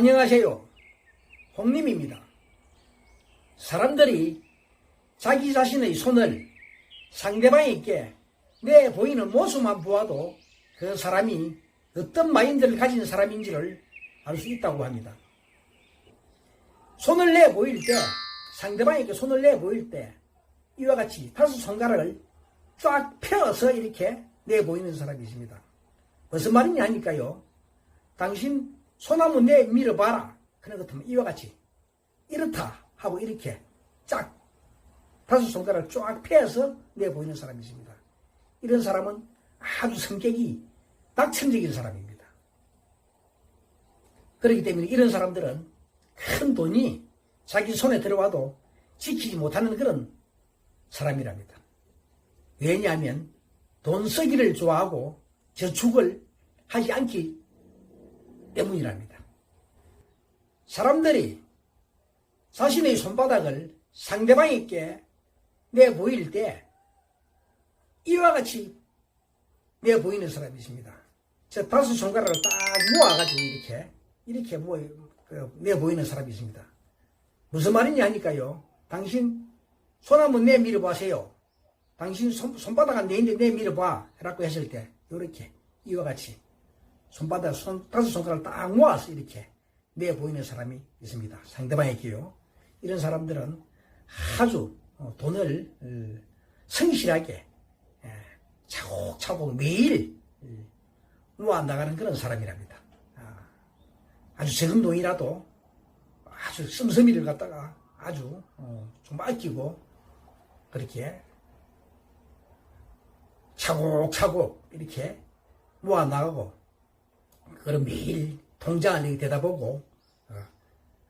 안녕하세요. 홍님입니다. 사람들이 자기 자신의 손을 상대방에게 내 보이는 모습만 보아도 그 사람이 어떤 마인드를 가진 사람인지를 알 수 있다고 합니다. 손을 내 보일 때, 상대방에게 손을 내 보일 때, 이와 같이 다섯 손가락을 쫙 펴서 이렇게 내 보이는 사람이 있습니다. 무슨 말이냐 하니까요. 당신 손 한번 내 밀어봐라. 그런 것 같으면 이와 같이 이렇다 하고 이렇게 쫙 다섯 손가락을 쫙 펴서 내 보이는 사람이 있습니다. 이런 사람은 아주 성격이 낙천적인 사람입니다. 그렇기 때문에 이런 사람들은 큰 돈이 자기 손에 들어와도 지키지 못하는 그런 사람이랍니다. 왜냐하면 돈 쓰기를 좋아하고 저축을 하지 않기 때문이랍니다. 사람들이 자신의 손바닥을 상대방에게 내 보일 때 이와 같이 내 보이는 사람이 있습니다. 저 다섯 손가락을 딱 모아가지고 이렇게 이렇게 그 내보이는 사람이 있습니다. 무슨 말이냐 하니까요. 당신 손 한번 내 밀어보세요. 당신 손, 손바닥 한 내인데 내 밀어봐. 라고 했을 때 이렇게 이와 같이 손바닥 손 다섯 손가락을 딱 모아서 이렇게 내 보이는 사람이 있습니다. 상대방에게요. 이런 사람들은 아주 어, 돈을 어, 성실하게 예, 차곡차곡 매일 어, 모아 나가는 그런 사람이랍니다. 아, 아주 적은 돈이라도 아주 씀씀이를 갖다가 아주 어, 좀 아끼고 그렇게 차곡차곡 이렇게 모아 나가고 그런 매일 통장을 대다보고 어,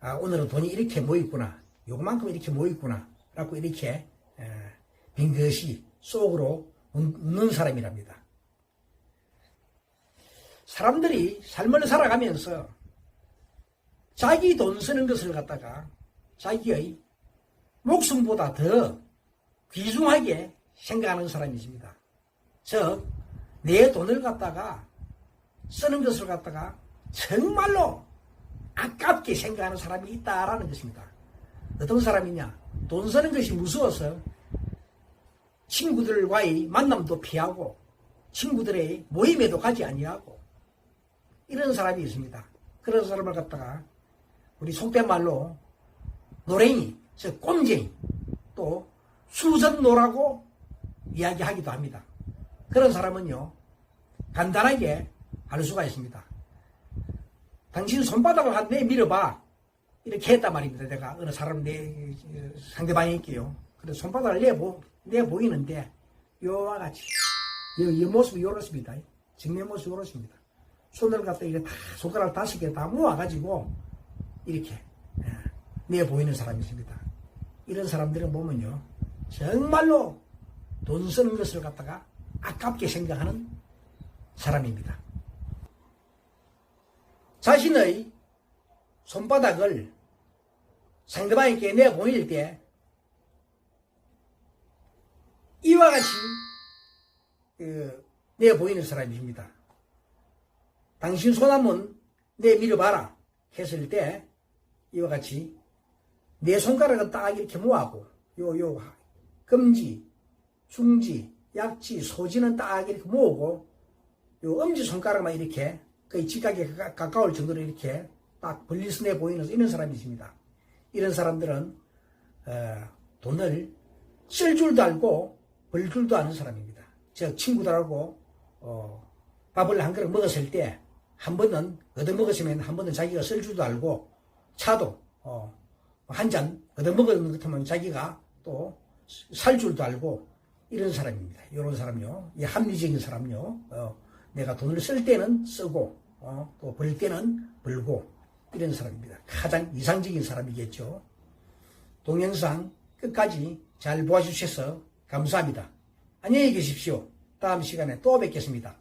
아 오늘은 돈이 이렇게 모였구나 요만큼 이렇게 모였구나 라고 이렇게 에, 빈 것이 속으로 웃는 사람이랍니다. 사람들이 삶을 살아가면서 자기 돈 쓰는 것을 갖다가 자기의 목숨보다 더 귀중하게 생각하는 사람이 있습니다. 즉, 내 돈을 갖다가 쓰는 것을 갖다가 정말로 아깝게 생각하는 사람이 있다라는 것입니다. 어떤 사람이냐? 돈 쓰는 것이 무서워서 친구들과의 만남도 피하고 친구들의 모임에도 가지 아니하고 이런 사람이 있습니다. 그런 사람을 갖다가 우리 속된 말로 노랭이, 즉 꼼쟁이, 또 수전노라고 이야기하기도 합니다. 그런 사람은요, 간단하게 알 수가 있습니다. 당신 손바닥을 한 내 밀어봐. 이렇게 했단 말입니다. 내가 어느 사람 내 상대방이 있게요. 그래 손바닥을 내보, 내 보이는데, 요와 같이, 이, 이 모습이 요렇습니다. 정면 모습이 요렇습니다. 손을 갖다 이게 다, 손가락 다섯 개 다 모아가지고, 이렇게, 예, 내보이는 사람이 있습니다. 이런 사람들은 보면요, 정말로 돈 쓰는 것을 갖다가 아깝게 생각하는 사람입니다. 자신의 손바닥을 상대방에게 내보낼 때 이와 같이 그, 내보이는 사람입니다. 당신 손 한번 내 밀어봐라 했을 때 이와 같이 내 손가락은 딱 이렇게 모아고 요요 금지, 중지, 약지, 소지는 딱 이렇게 모으고 요 엄지 손가락만 이렇게 거의 지각에 가- 가까울 정도로 이렇게 딱 벌리서 내 보이는 이런 사람이 있습니다. 이런 사람들은 어, 돈을 쓸 줄도 알고 벌 줄도 아는 사람입니다. 즉 친구들하고 어, 밥을 한 그릇 먹었을 때 한 번은 얻어 먹었으면 한 번은 자기가 쓸 줄도 알고 차도 어, 한잔 얻어 먹은 것 같으면 자기가 또 살 줄도 알고 이런 사람입니다. 이런 사람요, 이 합리적인 사람요. 어, 내가 돈을 쓸 때는 쓰고 어, 또 벌 때는 벌고 이런 사람입니다. 가장 이상적인 사람이겠죠. 동영상 끝까지 잘 보아주셔서 감사합니다. 안녕히 계십시오. 다음 시간에 또 뵙겠습니다.